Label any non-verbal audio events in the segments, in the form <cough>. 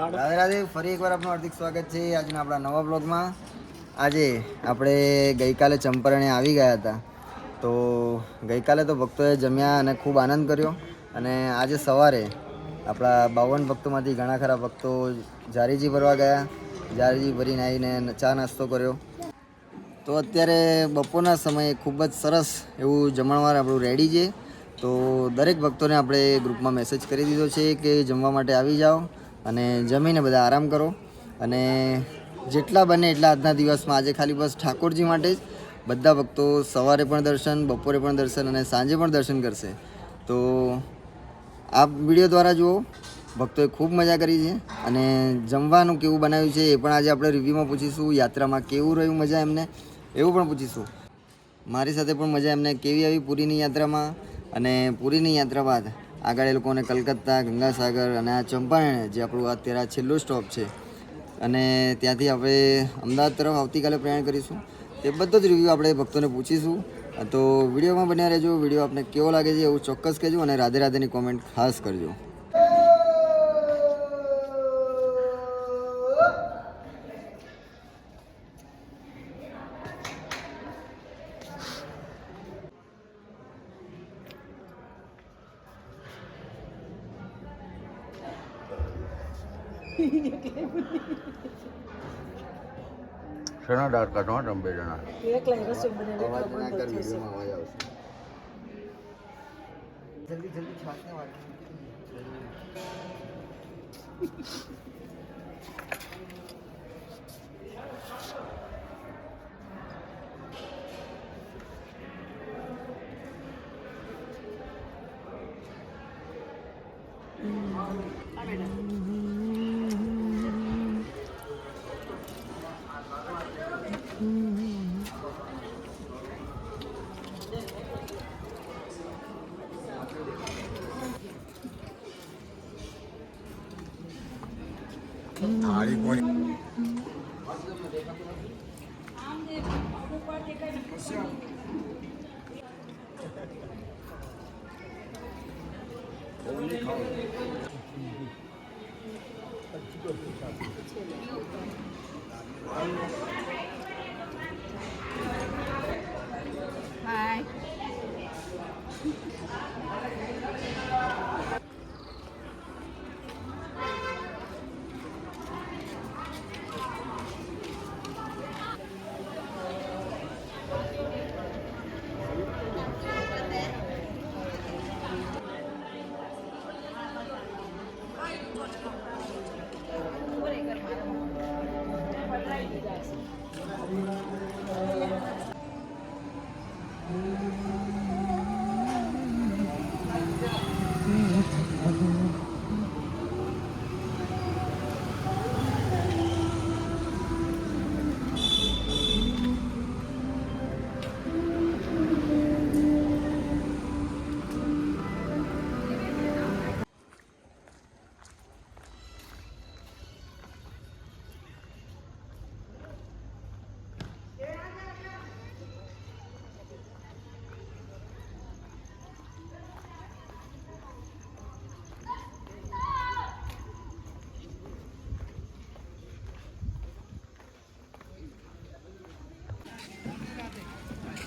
રાધે રાધે, ફરી એકવાર આપનું હાર્દિક સ્વાગત છે આજના આપણા નવા બ્લોગમાં આજે આપણે ગઈકાલે ચંપરણે આવી ગયા હતા. તો ગઈકાલે તો ભક્તોએ જમ્યા અને ખૂબ આનંદ કર્યો. અને આજે સવારે આપણા બાવન ભક્તોમાંથી ઘણા ખરા ભક્તો જારીજી ભરવા ગયા. જારીજી ભરીને આવીને ચા નાસ્તો કર્યો. તો અત્યારે બપોરના સમયે ખૂબ જ સરસ એવું જમણવાર આપણું રેડી છે. તો દરેક ભક્તોને આપણે ગ્રુપમાં મેસેજ કરી દીધો છે કે જમવા માટે આવી જાઓ. અને જમીને બધા આરામ કરો. અને જેટલા બને એટલા આજના દિવસમાં આજે ખાલી બસ ઠાકોરજી માટે જ. બધા ભક્તો સવારે પણ દર્શન, બપોરે પણ દર્શન અને સાંજે પણ દર્શન કરશે. તો આ વીડિયો દ્વારા જુઓ. ભક્તોએ ખૂબ મજા કરી છે. અને જમવાનું કેવું બનાવ્યું છે એ પણ આજે આપણે રિવ્યૂમાં પૂછીશું. યાત્રામાં કેવું રહ્યું મજા એમને એવું પણ પૂછીશું. મારી સાથે પણ મજા એમને. કેવી આવી પુરીની યાત્રામાં? અને પુરીની યાત્રા બાદ આગળ એ લોકોને કલકત્તા, ગંગાસાગર અને આ ચંપારણ જે આપણું અત્યારે આ છેલ્લું સ્ટોપ છે. અને ત્યાંથી આપણે અમદાવાદ તરફ આવતીકાલે પ્રયાણ કરીશું. તે બધો જ રિવ્યૂ આપણે ભક્તોને પૂછીશું. તો વિડીયોમાં બન્યા રહેજો. વીડિયો આપને કેવો લાગે છે એવું ચોક્કસ કહેજો અને રાધે રાધેની કોમેન્ટ ખાસ કરજો. શેના દાંત કાઢો તમે બે જણા? એકલા રસોઈ બનાવી અવાજ ના કર વિડીયોમાં અવાજ આવશે. જલ્દી જલ્દી છાસને 뭐. 음. 다리 보니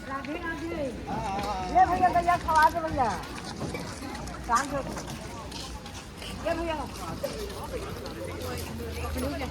浪费浪费。要不要在家烤鸭子不是？三个。要不要？不留钱。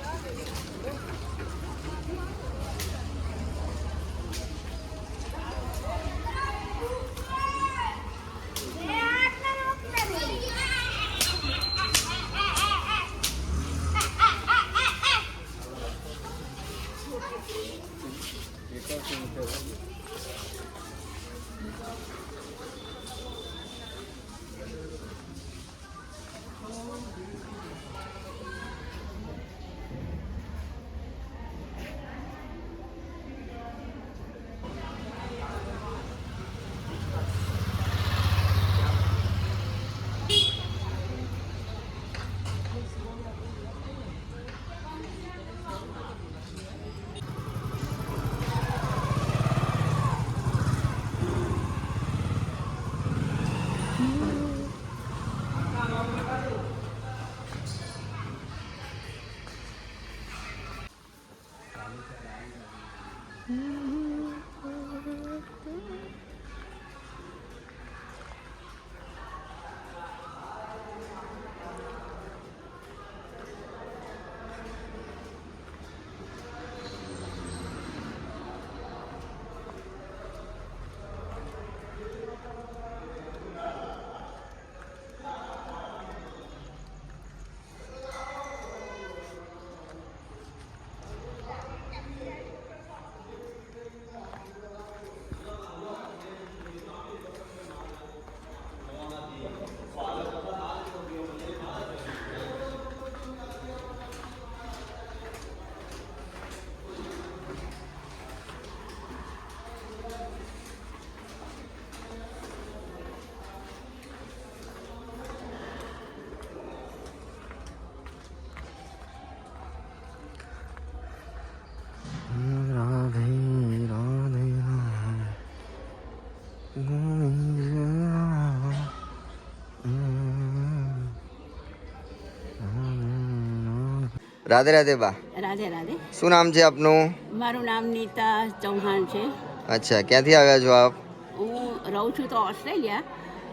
રાધે રાધે બા. રાધે રાધે. શું નામ છે આપનું? મારું નામ નીતા ચૌહાણ છે. અચ્છા ક્યાંથી આવ્યા છો આપ? હું રહું છું તો ઓસ્ટ્રેલિયા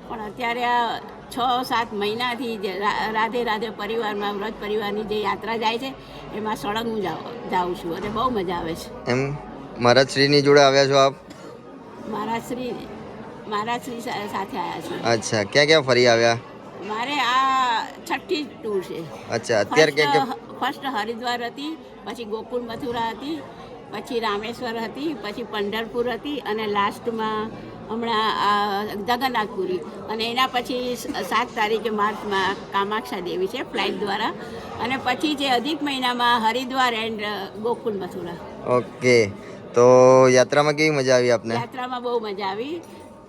પણ અત્યારે આ છ સાત મહિનાથી રાધે રાધે પરિવારમાં વ્રત પરિવારની જે યાત્રા જાય છે એમાં સળંગ હું જાઉં છું અને બહુ મજા આવે છે. એમ? મહારાજ શ્રીની જોડે આવ્યા છો આપ? મારા શ્રી મારા શ્રી સાથે આવ્યા છું અચ્છા ક્યાં ક્યાં ફરી આવ્યા? મારે આ છઠ્ઠી ટૂર છે. અચ્છા અત્યારે ક્યાં ફર્સ્ટ હરિદ્વાર હતી પછી ગોકુળ મથુરા હતી પછી રામેશ્વર હતી પછી પંઢરપુર હતી અને લાસ્ટમાં હમણાં આ જગન્નાથપુરી. અને એના પછી સાત તારીખે માર્ચમાં કામાક્ષા દેવી છે ફ્લાઇટ દ્વારા. અને પછી જે અધિક મહિનામાં હરિદ્વાર એન્ડ ગોકુલ મથુરા. ઓકે. તો યાત્રામાં કેવી મજા આવી આપને? યાત્રામાં બહુ મજા આવી.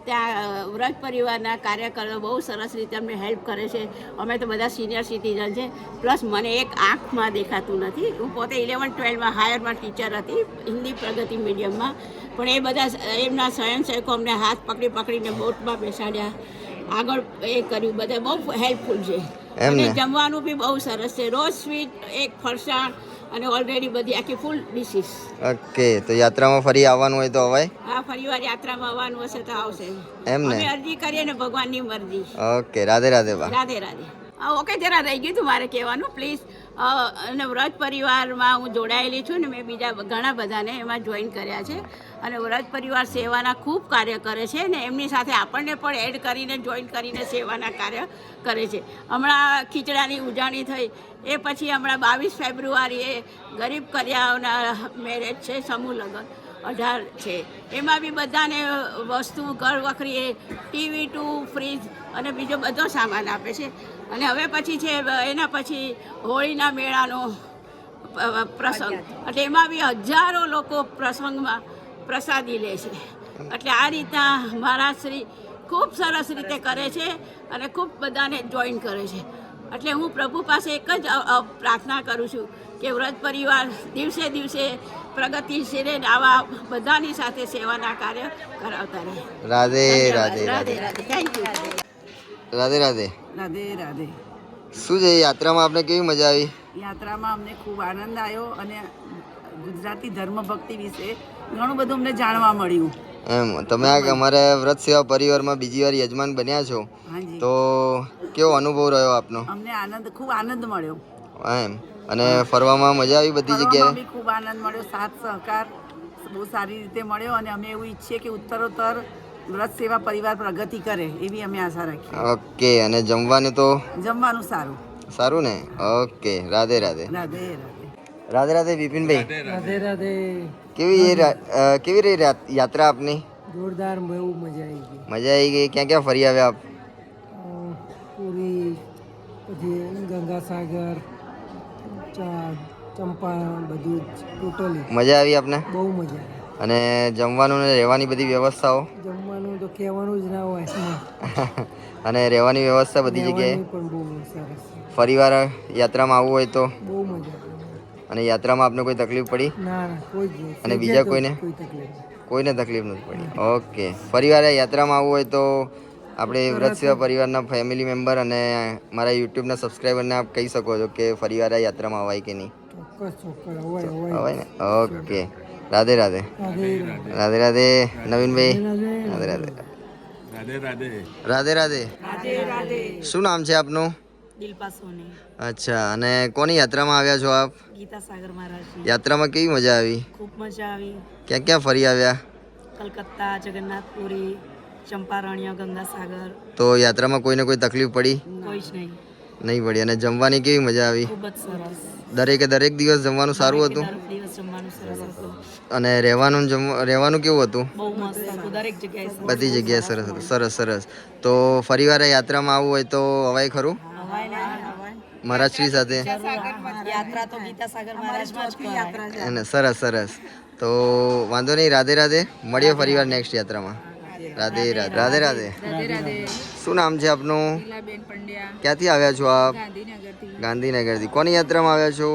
ત્યાં વ્રજ વ્રત પરિવારના કાર્યકરો બહુ સરસ રીતે અમને હેલ્પ કરે છે. અમે તો બધા સિનિયર સિટીઝન છે. પ્લસ મને એક આંખમાં દેખાતું નથી. હું પોતે ઇલેવન ટ્વેલ્વમાં હાયરમાં ટીચર હતી હિન્દી પ્રગતિ મીડિયમમાં પણ એ બધા એમના સ્વયંસેવકો અમને હાથ પકડી પકડીને બોટમાં બેસાડ્યા. આગળ એ કર્યું બધા બહુ હેલ્પફુલ છે. અને જમવાનું બી બહુ સરસ છે. રોજ સ્વીટ એક ફરસાણ અને ઓલરેડી બધી આખી ફૂલ ડિશિસ ઓકે તો યાત્રામાં ફરી આવવાનું હોય તો અવાય? આ ફરીવાર યાત્રામાં આવવાનું હશે તો આવશે. એમ ને? અરજી કરીએ ને ભગવાનની મરજી. ઓકે રાધે રાધે બા રાધે રાધે. હા, ઓકે જરા રહી ગયું તું મારે કહેવાનું પ્લીઝ અને વ્રત પરિવારમાં હું જોડાયેલી છું ને મેં બીજા ઘણા બધાને એમાં જોઈન કર્યા છે. અને વ્રત પરિવાર સેવાના ખૂબ કાર્ય કરે છે ને એમની સાથે આપણને પણ એડ કરીને જોઈન કરીને સેવાના કાર્ય કરે છે. હમણાં ખીચડાની ઉજાણી થઈ. એ પછી હમણાં બાવીસ ફેબ્રુઆરીએ ગરીબ કર્યાઓના મેરેજ છે, સમૂહ લગ્ન અઢાર છે. એમાં બી બધાને વસ્તુ, ઘર વખરીએ ટીવી ટુ ફ્રીજ અને બીજો બધો સામાન આપે છે. અને હવે પછી છે એના પછી હોળીના મેળાનો પ્રસંગ. એટલે એમાં બી હજારો લોકો પ્રસંગમાં પ્રસાદી લે છે. એટલે આ રીતના મહારાજશ્રી ખૂબ સરસ રીતે કરે છે અને ખૂબ બધાને જોઈન કરે છે. એટલે હું પ્રભુ પાસે એક જ પ્રાર્થના કરું છું કે વ્રત પરિવાર દિવસે દિવસે પ્રગતિશીલે આવા બધાની સાથે સેવાના કાર્ય કરાવતા રહે. Radhe Radhe Radhe. Radhe thank you Radhe Radhe. Radhe Radhe. શું છે યાત્રામાં આપને કેવી મજા આવી? યાત્રામાં અમને ખૂબ આનંદ આવ્યો અને ગુજરાતી ધર્મ ભક્તિ વિશે ઘણું બધું અમને જાણવા મળ્યું. એમ તમે આ અમારા વ્રત સેવા પરિવારમાં બીજી વાર યજમાન બન્યા છો. તો કેવો અનુભવ રહ્યો આપનો? અમને આનંદ ખૂબ આનંદ મળ્યો. એમ અને ફરવામાં મજા આવી બધી જગ્યાએ? ખૂબ આનંદ મળ્યો સાથ સહકાર બહુ સારી રીતે મળ્યો અને અમે એવું ઈચ્છીએ કે ઉત્તરોત્તર વ્રત સેવા પરિવાર પ્રગતિ કરે એવી અમે આશા રાખીએ. ઓકે અને જમવાનું તો? જમવાનું સારું. સારું ને? ઓકે રાધે રાધે. રાધે રાધે. રાધે રાધે બિપિનભાઈ રાધે રાધે. કેવી કેવી રહી યાત્રા આપની? જોરદાર બહુ મજા આવી ગઈ. મજા આવી ગઈ? ક્યાં ક્યાં ફરી આવ્યા આપ? પૂરી પછી ગંગાસાગર ચંપા બધું ટોટલી. મજા આવી આપને? બહુ મજા આવી અને જમવાનું ને રહેવાની બધી વ્યવસ્થાઓ? કહેવાનું જ ના હોય. એમાં. <laughs> અને રહેવાની વ્યવસ્થા બધી જગ્યાએ? પણ બહુ સરસ ફરીવાર યાત્રામાં આવવું હોય તો? બહુ મજા અને યાત્રામાં આપને કોઈ તકલીફ પડી? ના ના કોઈ જ અને બીજા કોઈને? કોઈ તકલીફ કોઈને તકલીફ નથી પડી. ઓકે. ફરીવાર યાત્રામાં આવવું હોય તો આપણે વ્રત સેવા પરિવારના ફેમિલી મેમ્બર અને મારા યુટ્યુબના સબસ્ક્રાઈબરને આપ કહી શકો છો કે ફરીવાર યાત્રામાં અવાય કે નહીં? ઓકે. રાધે રાધે. રાધે રાધે. નવીનભાઈ રાધે રાધે રાધે. રાધે શું નામ છે આપનું? દિલપા સોની. અચ્છા અને કોની યાત્રામાં આવ્યા છો આપ? ગીતા સાગર મહારાજ યાત્રામાં કેવી મજા આવી? ખૂબ મજા આવી. ક્યાં ક્યાં ફરી આવ્યા? કલકત્તા જગન્નાથપુરી ચંપારણ્ય ગંગાસાગર. તો યાત્રામાં કોઈને કોઈ તકલીફ પડી? કોઈ જ નહીં. નહીં પડી. અને જમવાની કેવી મજા આવી? ખૂબ જ સરસ. દરેકે દરેક દિવસ જમવાનું સારું હતું? દરેક જમવાનું સરસ હતું. અને રહેવાનું રહેવાનું કેવું હતું? બહુ મસ્ત હતું. દરેક જગ્યાએ બધી જગ્યાએ સરસ હતું. સરસ સરસ. તો ફરીવાર આ યાત્રામાં આવવું હોય તો અવાય ખરું? હવાય ને મહારાજશ્રી સાથે? યાત્રા તો ગીતા સાગર મહારાજમાં જ કરાય. અને સરસ સરસ. તો વાંધો નહીં રાધે રાધે. મળીએ ફરીવાર નેક્સ્ટ યાત્રામાં. રાધે રાધે રાધે. રાધે શું નામ છે આપનું? ક્યાંથી આવ્યા છો આપ? ગાંધીનગરથી. કોની યાત્રામાં આવ્યા છો?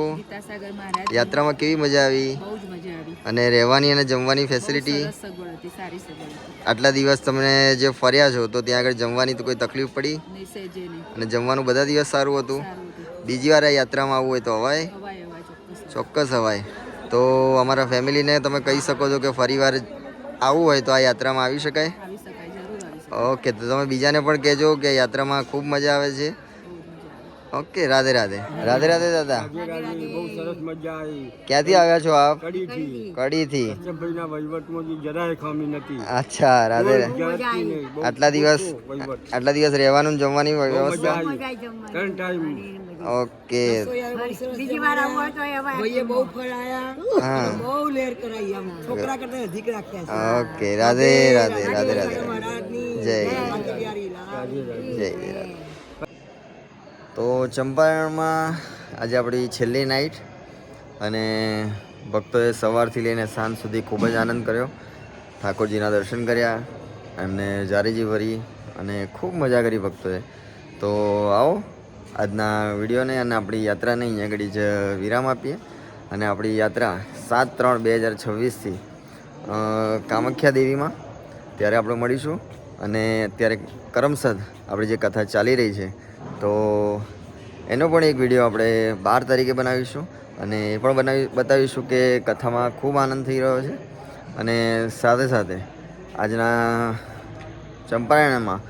યાત્રામાં કેવી મજા આવી? અને રહેવાની અને જમવાની ફેસિલિટી આટલા દિવસ તમને જે ફર્યા છો તો ત્યાં આગળ જમવાની તો કોઈ તકલીફ પડી? અને જમવાનું બધા દિવસ સારું હતું? બીજી વાર આ યાત્રામાં આવવું હોય તો હવાય ચોક્કસ હવાય તો અમારા ફેમિલીને તમે કહી શકો છો કે ફરીવાર આવવું હોય તો આ યાત્રામાં આવી શકાય? ઓકે તો તમે બીજાને પણ કહેજો કે યાત્રામાં ખૂબ મજા આવે છે. ઓકે રાધે રાધે. રાધે રાધે દાદા. બહુ સરસ મજા આવી. ક્યાંથી આવ્યા છો આપ? કડીથી. અચ્છા રાધે આટલા દિવસ આટલા દિવસ રહેવાનું જમવાની વ્યવસ્થા? ઓકે. બીજી વાર આવો તો ભાઈએ બહુ ફળાયા હા. બહુ લેર કરાઈ આમ. છોકરા કરતા અધિક રાખ્યા ઓકે રાધે રાધે. રાધે રાધે. જય જય તો ચંપારણમાં આજે આપણી છેલ્લી નાઈટ અને ભક્તોએ સવારથી લઈને સાંજ સુધી ખૂબ જ આનંદ કર્યો. ઠાકોરજીના દર્શન કર્યા એમને જારીજી ભરી અને ખૂબ મજા કરી ભક્તોએ. તો આવો આજના વિડીયોને અને આપણી યાત્રાને અહીંયા આગળ જ વિરામ આપીએ. અને આપણી યાત્રા સાત ત્રણ બે હજાર છવ્વીસથી કામાખ્યા દેવીમાં. ત્યારે આપણે મળીશું. અને અત્યારે કરમસદ આપણી જે કથા ચાલી રહી છે, તો એનો પણ એક વીડિયો આપણે બાર તારીખે બનાવીશું અને એ પણ બનાવી, બતાવીશું કે કથામાં ખૂબ આનંદ થઈ રહ્યો છે અને સાથે સાથે આજના ચંપારણમાં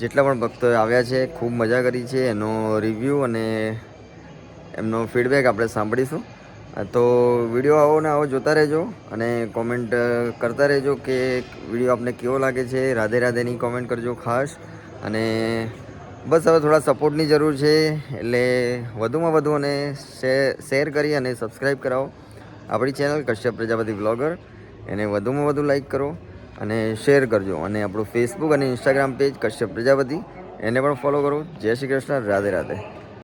જેટલા પણ ભક્તો આવ્યા છે, ખૂબ મજા કરી છે, એનો રિવ્યૂ અને એમનો ફીડબેક આપણે સાંભળીશું. તો વીડિયો આવો ને આવો જોતા રહેજો અને કોમેન્ટ કરતા રહેજો કે વીડિયો આપને કેવો લાગે છે. રાધે રાધેની કોમેન્ટ કરજો ખાસ. અને બસ હવે થોડા સપોર્ટની જરૂર છે, એટલે વધુમાં વધુ અને શેર કરી અને સબસ્ક્રાઈબ કરાવો. આપણી ચેનલ કશ્યપ પ્રજાપતિ બ્લોગર એને વધુમાં વધુ લાઈક કરો અને શેર કરજો. અને આપણું ફેસબુક અને ઇન્સ્ટાગ્રામ પેજ કશ્યપ પ્રજાપતિ. એને પણ ફોલો કરો. જય શ્રી કૃષ્ણ. રાધે રાધે.